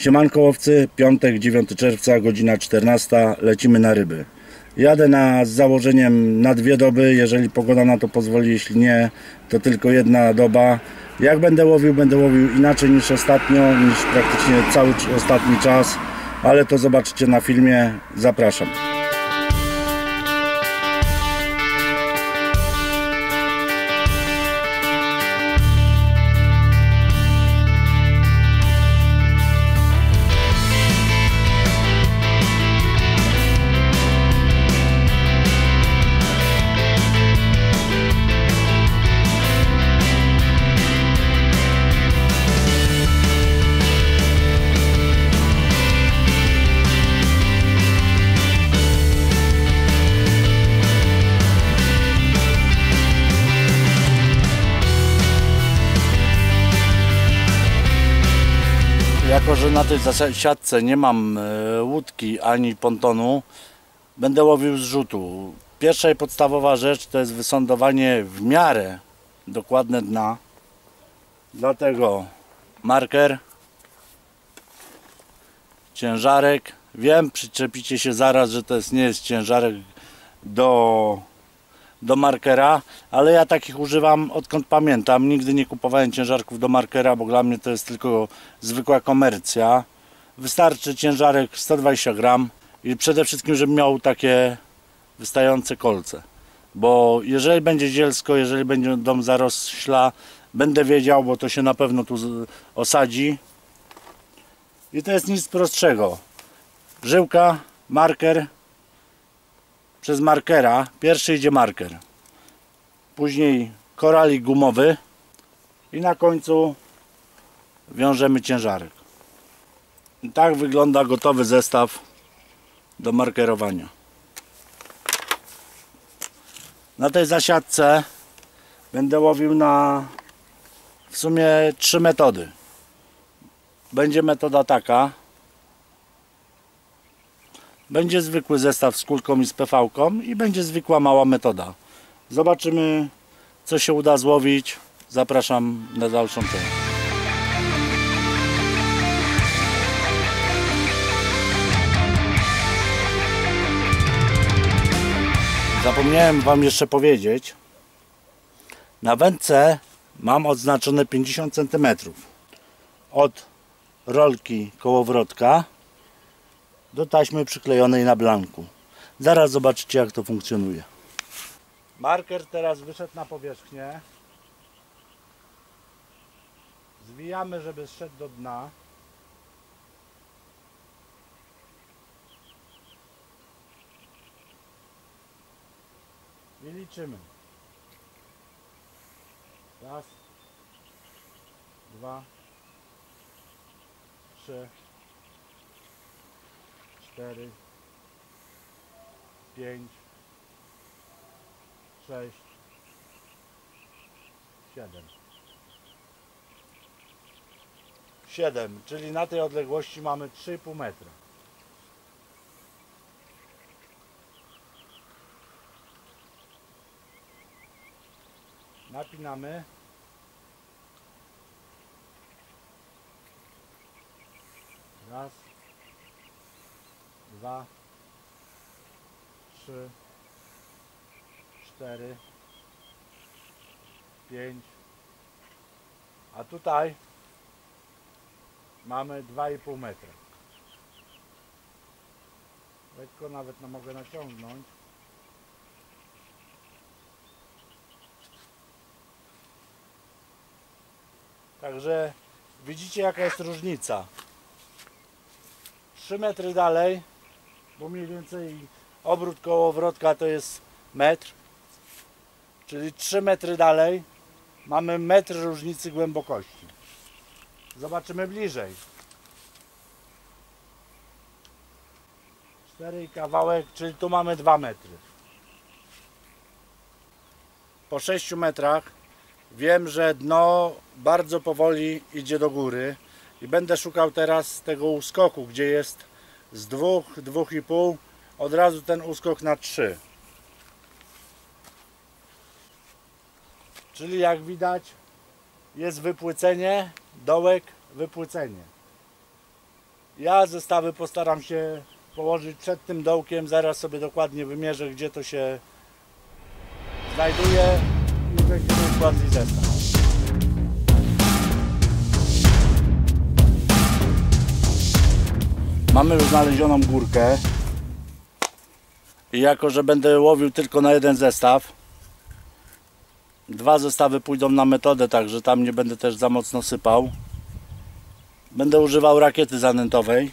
Siemanko łowcy, piątek, 9 czerwca, godzina 14, lecimy na ryby. Jadę na, z założeniem na dwie doby, jeżeli pogoda na to pozwoli, jeśli nie, to tylko jedna doba. Jak będę łowił, będę łowił inaczej niż ostatnio, niż praktycznie cały ostatni czas, ale to zobaczycie na filmie. Zapraszam. Jako, że na tej siatce nie mam e, łódki ani pontonu, będę łowił z rzutu. Pierwsza i podstawowa rzecz to jest wysądowanie w miarę dokładne dna. Dlatego marker, ciężarek. Wiem, przyczepicie się zaraz, że to jest, nie jest ciężarek do, do markera, ale ja takich używam odkąd pamiętam. Nigdy nie kupowałem ciężarków do markera, bo dla mnie to jest tylko zwykła komercja. Wystarczy ciężarek 120 gram i przede wszystkim, żeby miał takie wystające kolce. Bo jeżeli będzie zielsko, jeżeli będzie dom zarośla, będę wiedział, bo to się na pewno tu osadzi. I to jest nic prostszego. Żyłka, marker, przez markera. Pierwszy idzie marker. Później koralik gumowy i na końcu wiążemy ciężarek. I tak wygląda gotowy zestaw do markerowania. Na tej zasiadce będę łowił na w sumie trzy metody. Będzie metoda taka. Będzie zwykły zestaw z kulką i z PV-ką i będzie zwykła mała metoda. Zobaczymy co się uda złowić. Zapraszam na dalszą część. Zapomniałem Wam jeszcze powiedzieć. Na wędce mam odznaczone 50 cm od rolki kołowrotka do taśmy przyklejonej na blanku. Zaraz zobaczycie jak to funkcjonuje. Marker teraz wyszedł na powierzchnię. Zwijamy, żeby zszedł do dna. I liczymy. Raz, dwa, trzy, cztery, pięć, sześć, siedem. Siedem, czyli na tej odległości mamy 3,5 metra. Napinamy. Raz, dwa, trzy, cztery, pięć. A tutaj mamy 2,5 metra. Lekko nawet no mogę naciągnąć. Także widzicie jaka jest różnica. 3 metry dalej, bo mniej więcej obrót kołowrotka to jest metr, czyli 3 metry dalej mamy metr różnicy głębokości. Zobaczymy bliżej. 4 i kawałek, czyli tu mamy 2 metry. Po 6 metrach wiem, że dno bardzo powoli idzie do góry i będę szukał teraz tego uskoku, gdzie jest z 2, 2,5 od razu ten uskok na 3. Czyli jak widać jest wypłycenie, dołek, wypłycenie. Ja zestawy postaram się położyć przed tym dołkiem, zaraz sobie dokładnie wymierzę, gdzie to się znajduje i będziemy układli zestaw. Mamy już znalezioną górkę i jako, że będę łowił tylko na jeden zestaw, dwa zestawy pójdą na metodę, także tam nie będę też za mocno sypał. Będę używał rakiety zanętowej,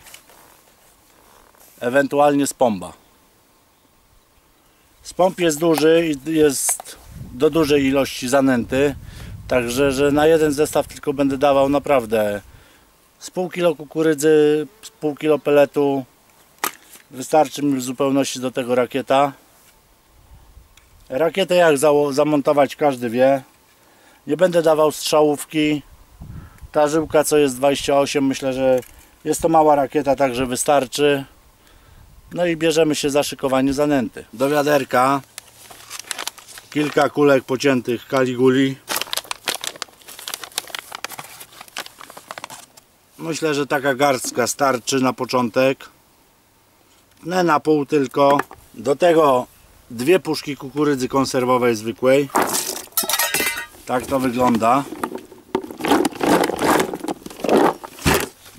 ewentualnie z pomba. Spomp jest duży i jest do dużej ilości zanęty, także że na jeden zestaw tylko będę dawał naprawdę z pół kilo kukurydzy, z pół kilo peletu. Wystarczy mi w zupełności do tego rakieta. Rakietę jak zamontować każdy wie. Nie będę dawał strzałówki. Ta żyłka co jest 28 myślę, że jest to mała rakieta, także wystarczy. No i bierzemy się za szykowanie zanęty. Do wiaderka kilka kulek pociętych kaliguli. Myślę, że taka garstka starczy na początek. Tnę na pół tylko. Do tego dwie puszki kukurydzy konserwowej zwykłej. Tak to wygląda.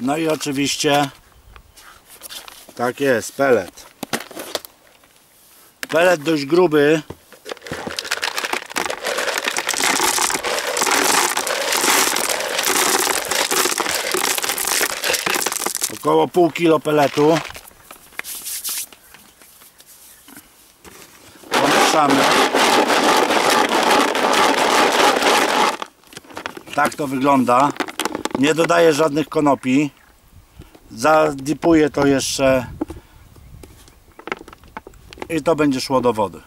No i oczywiście tak jest, pelet. Pelet dość gruby. Około pół kilo peletu. Pomieszamy. Tak to wygląda. Nie dodaję żadnych konopi. Zadipuję to jeszcze i to będzie szło do wody.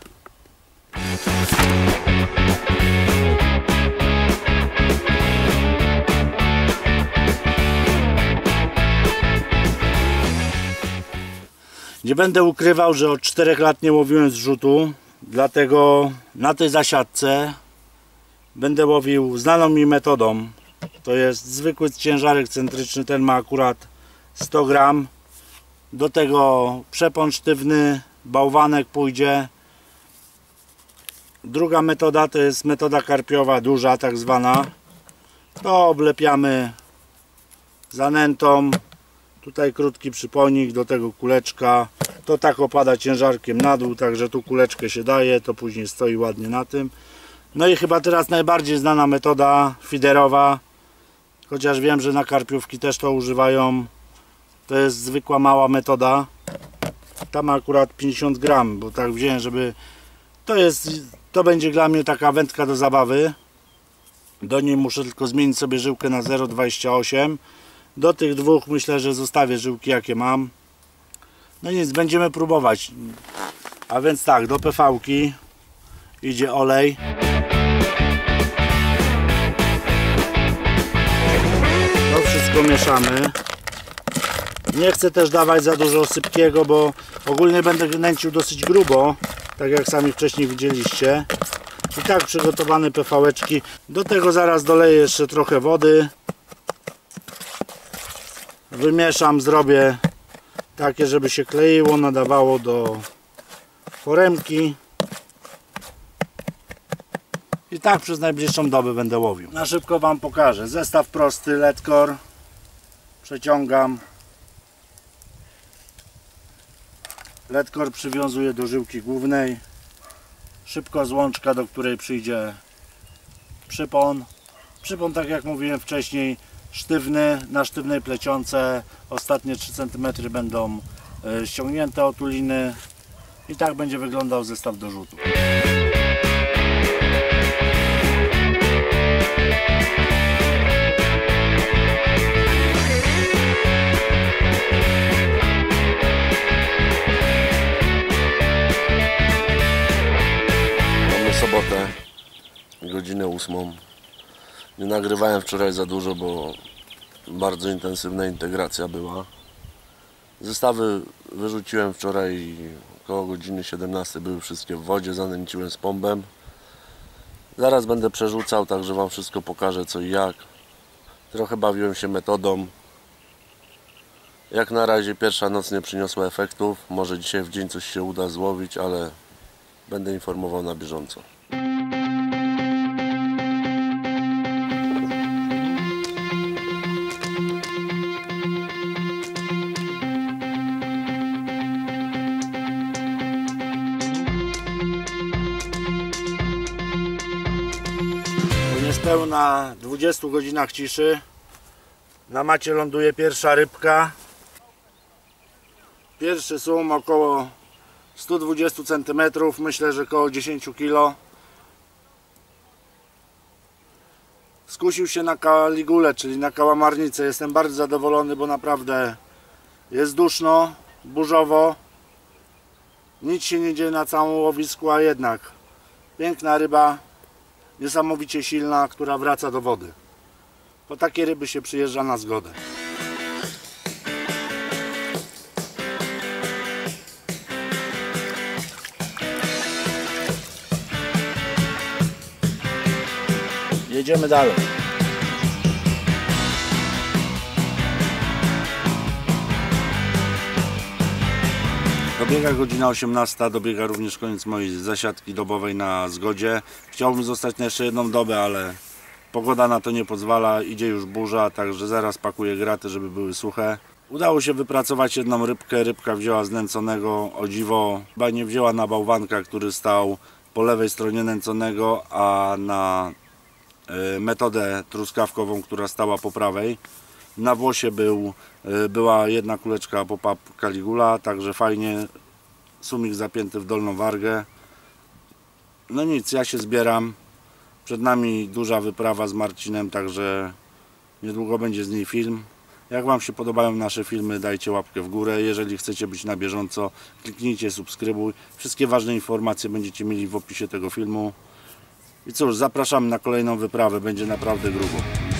Nie będę ukrywał, że od 4 lat nie łowiłem zrzutu, dlatego na tej zasiadce będę łowił znaną mi metodą. To jest zwykły ciężarek centryczny, ten ma akurat 100 gram. Do tego przepon sztywny, bałwanek pójdzie. Druga metoda to jest metoda karpiowa, duża tak zwana. To oblepiamy zanętą. Tutaj krótki przyponik, do tego kuleczka. To tak opada ciężarkiem na dół, także tu kuleczkę się daje, to później stoi ładnie na tym. No i chyba teraz najbardziej znana metoda fiderowa. Chociaż wiem, że na karpiówki też to używają. To jest zwykła mała metoda. Tam akurat 50 gram, bo tak wziąłem, żeby to jest, to będzie dla mnie taka wędka do zabawy. Do niej muszę tylko zmienić sobie żyłkę na 0,28. Do tych dwóch myślę, że zostawię żyłki jakie mam. No nic, będziemy próbować. A więc tak, do PV-ki idzie olej. To wszystko mieszamy. Nie chcę też dawać za dużo sypkiego, bo ogólnie będę nęcił dosyć grubo, tak jak sami wcześniej widzieliście. I tak przygotowane PV-eczki. Do tego zaraz doleję jeszcze trochę wody. Wymieszam, zrobię takie, żeby się kleiło, nadawało do foremki. I tak przez najbliższą dobę będę łowił. Na szybko Wam pokażę. Zestaw prosty, ledkor. Przeciągam. Ledkor przywiązuję do żyłki głównej. Szybko złączka, do której przyjdzie przypon. Przypon, tak jak mówiłem wcześniej, sztywny, na sztywnej plecionce. Ostatnie 3 cm będą e, ściągnięte otuliny. I tak będzie wyglądał zestaw do rzutu. Mamy sobotę, godzinę ósmą. Nie nagrywałem wczoraj za dużo, bo bardzo intensywna integracja była. Zestawy wyrzuciłem wczoraj około godziny 17 były wszystkie w wodzie, zanęciłem z pombem. Zaraz będę przerzucał, także Wam wszystko pokażę co i jak. Trochę bawiłem się metodą. Jak na razie pierwsza noc nie przyniosła efektów. Może dzisiaj w dzień coś się uda złowić, ale będę informował na bieżąco. Niespełna 20 godzinach ciszy na macie ląduje pierwsza rybka. Pierwszy sum około 120 cm, myślę, że około 10 kg. Skusił się na kaligulę, czyli na kałamarnicę. Jestem bardzo zadowolony, bo naprawdę jest duszno, burzowo. Nic się nie dzieje na całym łowisku, a jednak piękna ryba, niesamowicie silna, która wraca do wody. Po takie ryby się przyjeżdża na zgodę. Jedziemy dalej. Dobiega godzina 18, dobiega również koniec mojej zasiadki dobowej na zgodzie. Chciałbym zostać na jeszcze jedną dobę, ale pogoda na to nie pozwala, idzie już burza, także zaraz pakuję graty, żeby były suche. Udało się wypracować jedną rybkę, rybka wzięła z nęconego, o dziwo, chyba nie wzięła na bałwanka, który stał po lewej stronie nęconego, a na e, metodę truskawkową, która stała po prawej. Na włosie był, e, była jedna kuleczka pop-up Caligula, także fajnie sumik zapięty w dolną wargę. No nic, ja się zbieram. Przed nami duża wyprawa z Marcinem, także niedługo będzie z niej film. Jak Wam się podobają nasze filmy, dajcie łapkę w górę. Jeżeli chcecie być na bieżąco, kliknijcie subskrybuj. Wszystkie ważne informacje będziecie mieli w opisie tego filmu. I cóż, zapraszamy na kolejną wyprawę, będzie naprawdę grubo.